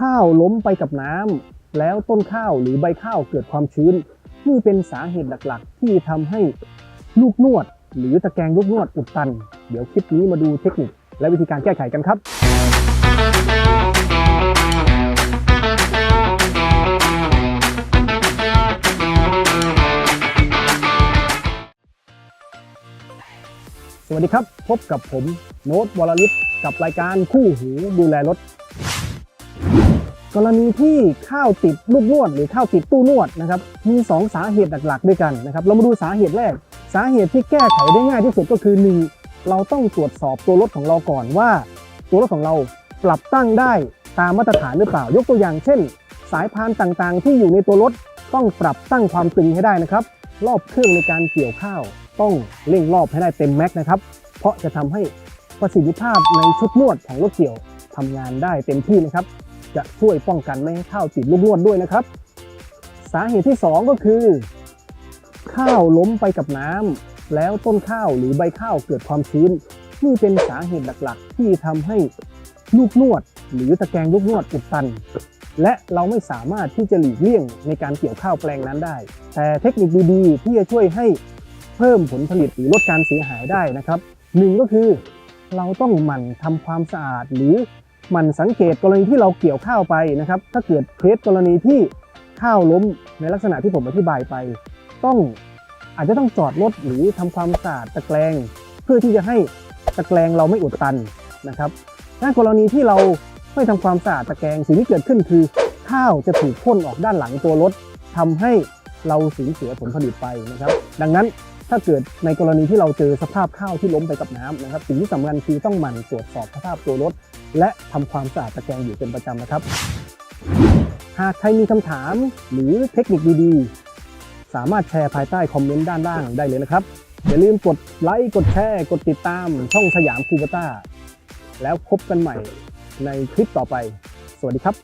ข้าวล้มไปกับน้ำแล้วต้นข้าวหรือใบข้าวเกิดความชื้น นี่เป็นสาเหตุหลักๆ ที่ทำให้ลูกนวด หรือตะแกรงลูกนวดอุดตัน เดี๋ยวคลิปนี้มาดูเทคนิค และวิธีการแก้ไขกันครับสวัสดีครับ พบกับผมโน้ตวรลิศกับรายการคู่หูดูแลรถ กรณีที่ข้าวติดลูกนวดหรือข้าวติดตู้นวดนะครับมี 2 สาเหตุหลักๆ ด้วยกันนะครับเรามาดูสาเหตุแรก สาเหตุที่แก้ไขได้ง่ายที่สุดก็คือ 1. เราต้องตรวจสอบตัวรถของเราก่อนว่า ตัวรถของเราปรับตั้งได้ตามมาตรฐานหรือเปล่ายกตัวอย่างเช่น สายพานต่างๆ ที่อยู่ในตัวรถต้องปรับตั้งความตึงให้ได้นะครับ รอบเครื่องในการเกี่ยวข้าวต้องเร่งรอบให้ได้เต็มแม็กนะครับเพราะจะทำให้ประสิทธิภาพในชุดนวดของรถเกี่ยวทำงานได้เต็มที่นะครับ จะช่วยป้องกันไม่ให้ข้าวติดลูกนวดด้วยนะครับ สาเหตุที่ 2 ก็คือ ข้าวล้มไปกับน้ำแล้วต้นข้าวหรือใบข้าวเกิดความชื้นนี่เป็นสาเหตุหลักๆ ที่ทำให้ลูกนวด หรือตะแกรงลูกนวดอุดตัน และเราไม่สามารถที่จะหลีกเลี่ยงในการเกี่ยวข้าวแปลงนั้นได้ แต่เทคนิคดีๆ ที่จะช่วยให้เพิ่มผลผลิตหรือลดการเสียหายได้นะครับหนึ่งก็คือเราต้องหมั่นทำความสะอาดหรือ มั่นสังเกตกรณีที่เราเกี่ยวข้าวไปนะครับ ถ้าเกิดเคสกรณีที่ข้าวล้มในลักษณะที่ผมอธิบายไป ต้องอาจจะต้องจอดรถหรือทำความสะอาดตะแกรง เพื่อที่จะให้ตะแกรงเราไม่อุดตันนะครับถ้ากรณีที่เราไม่ทำความสะอาดตะแกรงสิ่งที่เกิดขึ้นคือ ข้าวจะถูกพ่นออกด้านหลังตัวรถทำให้เราสูญเสียผลผลิตไปนะครับ ดังนั้น ถ้าเกิดในกรณีที่เราเจอสภาพข้าวที่ล้มไปกับน้ำนะครับ สิ่งที่สำคัญคือต้องหมั่นตรวจสอบสภาพตัวรถ และทำความสะอาดตะแกรงอยู่เป็นประจำนะครับ หากใครมีคำถามหรือเทคนิคดีๆ สามารถแชร์ภายใต้คอมเมนต์ด้านล่างได้เลยนะครับ อย่าลืมกดไลค์กดแชร์กดติดตามช่องสยามคูบต้าแล้วพบกันใหม่ในคลิปต่อไป สวัสดีครับ